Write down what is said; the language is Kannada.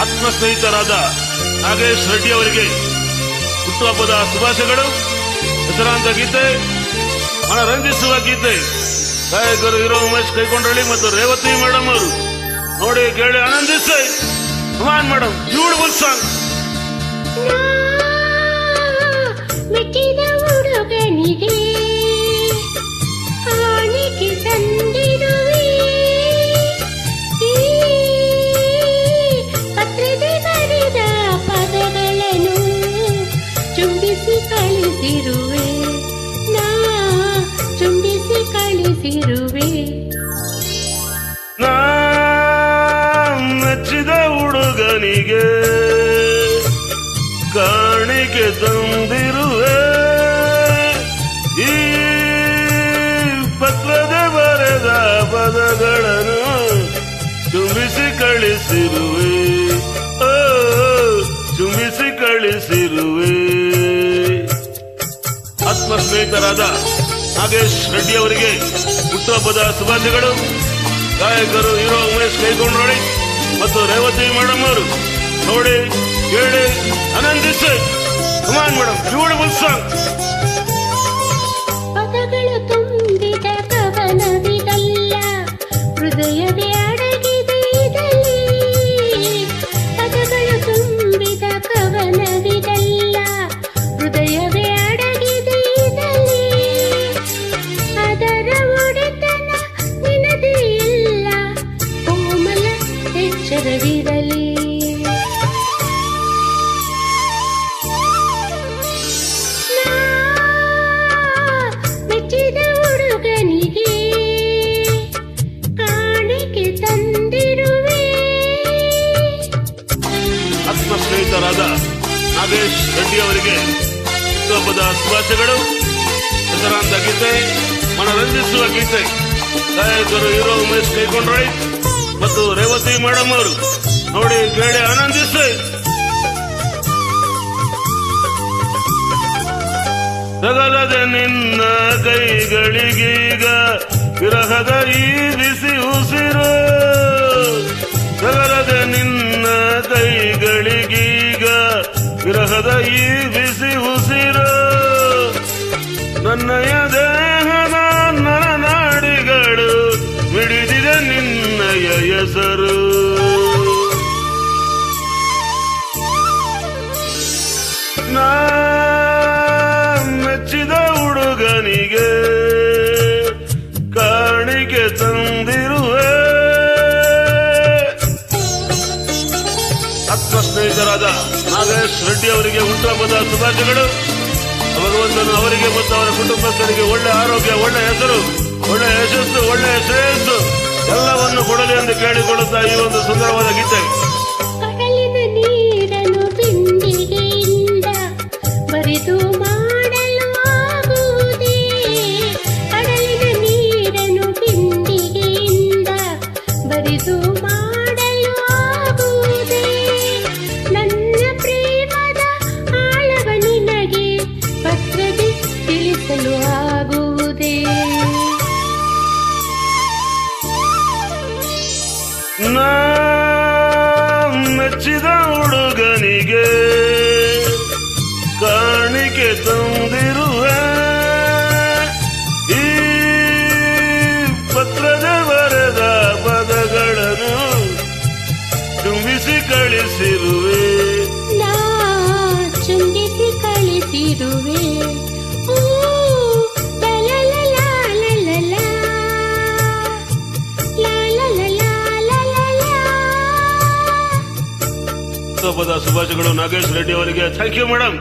ಆತ್ಮ ಸ್ನೇಹಿತರಾದ ನಾಗೇಶ್ ರೆಡ್ಡಿ ಅವರಿಗೆ ಹುಟ್ಟುಹಬ್ಬದ ಶುಭಾಶಯಗಳು. ಹೆಸರಾಂತ ಗೀತೆ, ಮನರಂಜಿಸುವ ಗೀತೆ. ಗಾಯಕರು ಇರೋ ಉಮೇಶ್ ಕೈಕೊಂಡಳ್ಳಿ ಮತ್ತು ರೇವತಿ ಮೇಡಮ್ ಅವರು. ನೋಡಿ ಕೇಳಿ ಆನಂದಿಸಿ. Come on madam beautiful song ಕಳಿಸಿರುವೆ ನಾ ಮೆಚ್ಚಿದ ಹುಡುಗನಿಗೆ ಕಾಣಿಕೆ ತಂದಿರುವೆ. ಈ ಪತ್ರದ ಬರೆದ ಪದಗಳನ್ನು ತುಂಬಿಸಿ ಕಳಿಸಿರುವೆ. ಓ ಚುಂಬಿಸಿ ಕಳಿಸಿರುವೆ. ಆತ್ಮ ಸ್ನೇಹಿತರಾದ ನಾಗೇಶ್ ರೆಡ್ಡಿ ಅವರಿಗೆ ಹುಟ್ಟುಹಬ್ಬದ ಶುಭಾಶಯಗಳು. ಗಾಯಕರು ಹೀರೋ ಉಮೇಶ್ ನೋಡಿ ಮತ್ತು ರೇವತಿ ಮೇಡಮ್ ಅವರು ನೋಡಿ ಕೇಳಿ ಆನಂದಿಸಿ. Come on madam beautiful song ಸ್ನೇಹಿತರಾದ Nagesh Reddy ಅವರಿಗೆ ಹಬ್ಬದ ಶುಭಾಶಯಗಳು. ಹೆಸರಾಂತ ಗೀತೆ, ಮನರಂಜಿಸುವ ಗೀತೆ. ಗಾಯಕರು ಹೀರೋ ಉಮೇಶ್ ಕೈಗೊಂಡ್ರೋಳಿ ಮತ್ತು ರೇವತಿ ಮೇಡಮ್ ಅವರು. ನೋಡಿ ಕೇಳಿ ಆನಂದಿಸಿ. ತಗಲದ ನಿನ್ನ ಕೈಗಳಿಗೀಗ ವಿರಹದ ಈ ಈ ಬಿಸಿ ಉಸಿರು ನನ್ನಯ ದೇಹದ ನರನಾಡಿಗಳು ಬಿಡಿದಿದೆ ನಿನ್ನಯ ಹೆಸರು. ನಾ ಮೆಚ್ಚಿದ ಸ್ನೇಹಿತರಾದ ನಾಗೇಶ್ ರೆಡ್ಡಿ ಅವರಿಗೆ ಹುಟ್ಟುಹಬ್ಬದ ಶುಭಾಶಯಗಳು. ಭಗವಂತನು ಅವರಿಗೆ ಮತ್ತು ಅವರ ಕುಟುಂಬಸ್ಥರಿಗೆ ಒಳ್ಳೆ ಆರೋಗ್ಯ ಒಳ್ಳೆ ಹೆಸರು ಒಳ್ಳೆ ಯಶಸ್ಸು ಒಳ್ಳೆ ಶ್ರೇಯಸ್ಸು ಎಲ್ಲವನ್ನು ಕೊಡಲಿ ಎಂದು ಕೇಳಿಕೊಳ್ಳುತ್ತಾ ಈ ಒಂದು ಸುಂದರವಾದ ಗೀತೆ. ಹುಡುಗನಿಗೆ ಕಾಣಿಕೆ ತಂದಿರುವೆ. ಈ ಪತ್ರದ ಬರೆದ ಪದಗಳನ್ನು ತುಂಬಿಸಿ ಕಳಿಸಿರುವೆ. ಚುಂಬಿಸಿ ಕಳಿಸಿರುವೆ. ಹಬ್ಬದ ಶುಭಾಶಯಗಳು ನಾಗೇಶ್ ರೆಡ್ಡಿ ಅವರಿಗೆ. Thank you madam